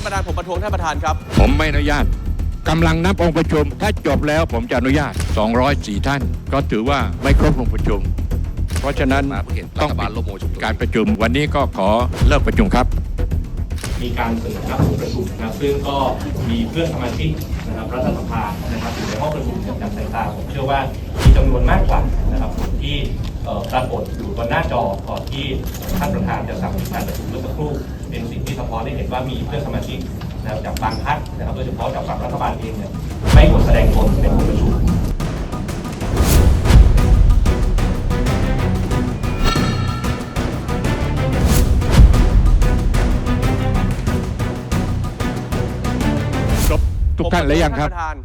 านประธานผมประท้วงท่านประธานครับ ผมไม่อนุญาตกำลังนับองค์ประชุม ถ้าจบแล้วผมจะอนุญาต 204 ท่าน ก็ถือว่าไม่ครบองค์ประชุม เพราะฉะนั้นมาเพื่อเห็นรัต้องฐบาลล่มโมชุมการประชุมวันนี้ก็ขอเลิกประชุมครับ มีการเสนอนับประชุมนะครับ ซึ่งก็มีเพื่อนสมาชิกนะครับรัฐสภานะครับอยู่ในห้องประชุมจากสายตาผมเชื่อว่ามีจำนวนมากกว่านะครับคนที่ปรากฏอยู่บนหน้าจอก่อนที่ท่านประธานจะสั่งปิดการประชุมเมื่อสักครู่เป็นสิ่งที่สะท้อนให้เห็นว่ามีเพื่อนสมาชิกนะครับจากบางพรรคนะครับโดยเฉพาะจากฝั่งรัฐบาลเองเนี่ยไม่กดแสดงตนในห้องประชุม ทุกท่านหรือยังครับ ท่านประธาน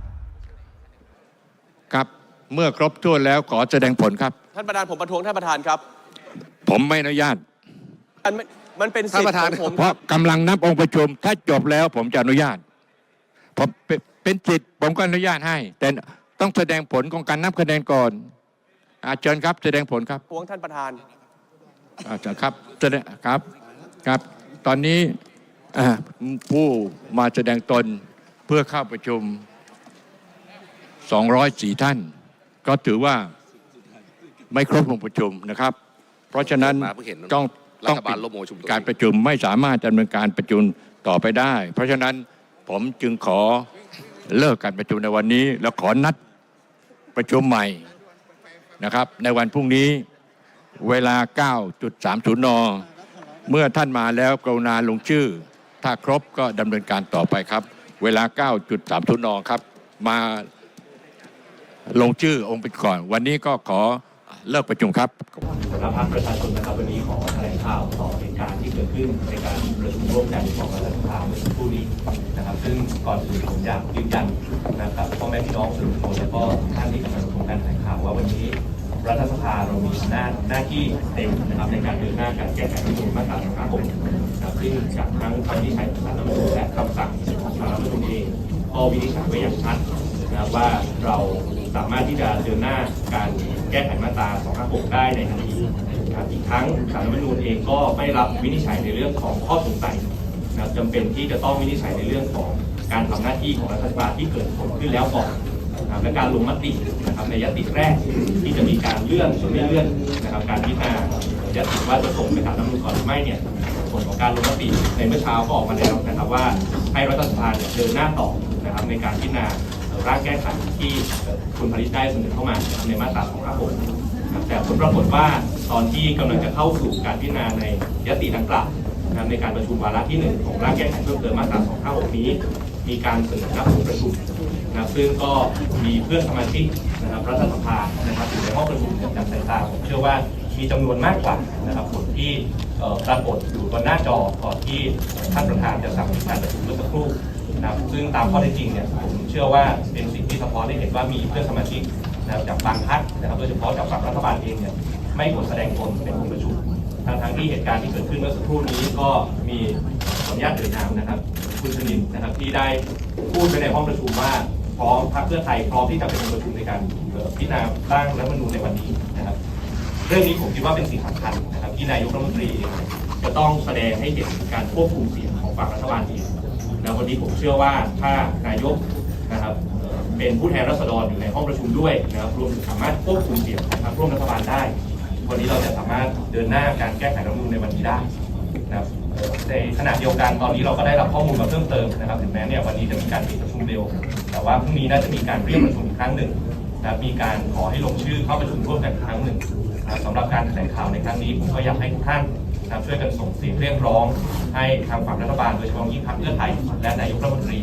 ครับ เมื่อครบถ้วนแล้วขอแสดงผลครับ ท่านประธานผมประท้วงท่านประธานครับผมไม่อนุญาตมันไม่มันเป็นสิทธิ์ของผมเพคราะรับกำลังนับองค์ประชุม ถ้าจบแล้วผมจะอนุญาตผมเป็นเป็นสิทธิ์ผมก็อนุญาตให้ แต่ต้องแสดงผลของการนับคะแนนก่อนอาเชิญครับ แสดงผลครับ ประท้วงท่านประธาน อาจารย์ครับแสดงครับครับ ตอนนี้อ่าผู้มาแสดงตน เพื่อเข้าประชุม 204 ท่าน ก็ถือว่าไม่ครบองค์ประชุมนะครับ เพราะฉะนั้นมาเพื่อเห็นต้องรัต้องฐบาปิลดล่มโมชุมการประชุมไม่สามารถดำเนินการประชุมต่อไปได้ เพราะฉะนั้นผมจึงขอเลิกการประชุมในวันนี้ แล้วขอนัดประชุมใหม่นะครับ ในวันพรุ่งนี้เวลา 9.30 น เมื่อท่านมาแล้วกรุณาลงชื่อ ถ้าครบก็ดำเนินการต่อไปครับ เวลา 9.30นครับ มาลงชื่อองค์เป็นก่อน วันนี้ก็ขอเลิกประชุมครับสภาคประชาชนนะครับวันนี้ขอแถลงข่าวต่อเหตุการณ์ที่เกิดขึ้นในการประชุมร่วมกันของรัฐสภาเมื่อสักครู่นี้นะครับ ซึ่งก่อนอื่นผมอยากยืนยันนะครับพ่อแม่พี่น้องสื่อมวลชนและก็ท่านที่กำลังชมการแถลงข่าวว่าวันนี้รัฐสภาเรามีหน้าหน้าที่เต็มนะครับในการเดินหน้าการแก้ไขรัฐธรรมนูญมาตรา256นะครับซึ่งจากทั้งคำวินิจฉัยของศาลรัฐธรรมนูญและคำสั่ง ก็วินิจฉัยไว้อย่างชัดนะครับว่าเราสามารถที่จะเดินหน้าการแก้ไขมาตรา 256 ได้ในทันทีนะครับอีกทั้งสารรัฐธรรมนูญเองก็ไม่รับวินิจฉัยในเรื่องของข้อสงสัยนะครับจำเป็นที่จะต้องวินิจฉัยในเรื่องของการทำหน้าที่ของรัฐบาลที่เกิดผลขึ้นแล้วก่อนนะครับและการลงมตินะครับในยติแรกที่จะมีการเลื่อนหรือไม่เลื่อนนะครับการพิจารณายติว่าจะส่งไปสารรัฐธรรมนูญก่อนหรือไม่เนี่ย ผลของการลงมติในเมื่อเช้าก็ออกมาแล้วนะครับว่าให้รัฐสภาเนี่ยเดินหน้าต่อนะครับในการพิจารณาร่างแก้ไขที่คุณผลิตได้เสนอเข้ามาในมาตรา256นะครับแต่ผลปรากฏว่าตอนที่กำลังจะเข้าสู่การพิจารณาในยติดังกล่าวนะในการประชุมวาระที่ 1 ของร่างแก้ไขเพิ่มเติมมาตรา256 นี้ มีการเสนอนับประชุมนะครึ่งก็มีเพื่อนสมาชิกนะครับรัฐสภานะครับอยู่ในห้องประชุมจากสายตาผมเชื่อว่า มีจำนวนมากกว่านะครับคนที่ปรากฏอยู่บนหน้าจอก่อนที่ท่านประธานจะสั่งปิดการประชุมเมื่อสักครู่นะครับซึ่งตามข้อเท็จจริงเนี่ยผมเชื่อว่าเป็นสิ่งที่สะท้อนให้เห็นว่ามีเพื่อนสมาชิกนะครับจากบางพรรคนะครับโดยเฉพาะจากฝั่งรัฐบาลเองเนี่ยไม่กดแสดงตนในองค์ประชุมทางทางที่เหตุการณ์ที่เกิดขึ้นเมื่อสักครู่นี้ก็มีขออนุญาตเอ่ยนามนะครับ คุณชนินนะครับที่ได้พูดไปในห้องประชุมว่าพร้อมพรรคเพื่อไทยพร้อมที่จะเป็นองค์ประชุมในการพิจารณาร่างรัฐธรรมนูญในวันนี้นะครับ เรื่องนี้ผมคิดว่าเป็นสิ่งสำคัญนะครับที่นายกรัฐมนตรีจะต้องแสดงให้เห็นการควบคุมเสียงของฝั่งรัฐบาลเองนะวันนี้ผมเชื่อว่าถ้านายกนะครับเป็นผู้แทนราษฎรอยู่ในห้องประชุมด้วยนะครับรวมถึงสามารถควบคุมเสียงของพรรคร่วมรัฐบาลได้ วันนี้เราจะสามารถเดินหน้าการแก้ไขรัฐธรรมนูญในวันนี้ได้นะครับในขณะเดียวกันตอนนี้เราก็ได้รับข้อมูลมาเพิ่มเติมนะครับถึงแม้เนี่ยวันนี้จะมีการปิดประชุมเร็ว แต่ว่าพรุ่งนี้น่าจะมีการเรียกประชุมอีกครั้งหนึ่งนะมีการขอให้ลงชื่อเข้าประชุมร่วมกันอีกครั้งหนึ่ง นะสำหรับการแถลงข่าวในครั้งนี้ผมก็อยากให้ทุกท่านนะช่วยกันส่งเสียงเรียกร้อง ให้ทางฝั่งรัฐบาลโดยเฉพาะยิ่งพรรคเพื่อไทยและนายกรัฐมนตรี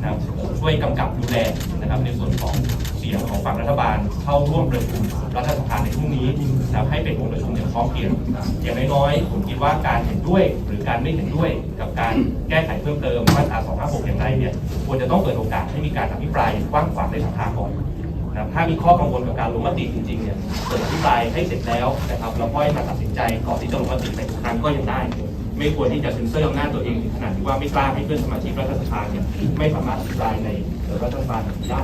นะครับช่วยกำกับดูแลนะครับในส่วนของเสียงของฝั่งรัฐบาลเข้าร่วมประชุมรัฐสภาในพรุ่งนี้นะครับให้เป็นองค์ประชุมอย่างพร้อมเพรียงอย่างน้อยๆผมคิดว่าการเห็นด้วยหรือการไม่เห็นด้วยกับการแก้ไขเพิ่มเติมมาตรา256อย่างไรเนี่ยควรจะต้องเปิดโอกาสให้มีการอภิปรายกว้างขวางในสภาก่อน นะครับถ้ามีข้อกังวลกับการลงมติจริงๆเนี่ยเปิดอภิปรายให้เสร็จแล้วนะครับเราค่อยมาตัดสินใจก่อนที่จะลงมติในทุกครั้งก็ยังได้ ไม่ควรที่จะเซ็นเซอร์อำนาจตัวเองถึงขนาดที่ว่าไม่กล้าให้เพื่อนสมาชิกรัฐสภาเนี่ยไม่สามารถอภิปรายในรัฐสภาได้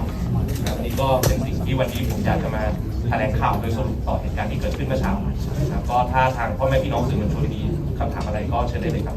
นะครับอันนี้ก็เป็นสิ่งที่วันนี้ผมอยากจะมาแถลงข่าวโดยสรุปต่อเหตุการณ์ที่เกิดขึ้นเมื่อเช้านะครับก็ถ้าทางพ่อแม่พี่น้องสื่อมวลชนมีคำถามอะไรก็เชิญได้เลยครับ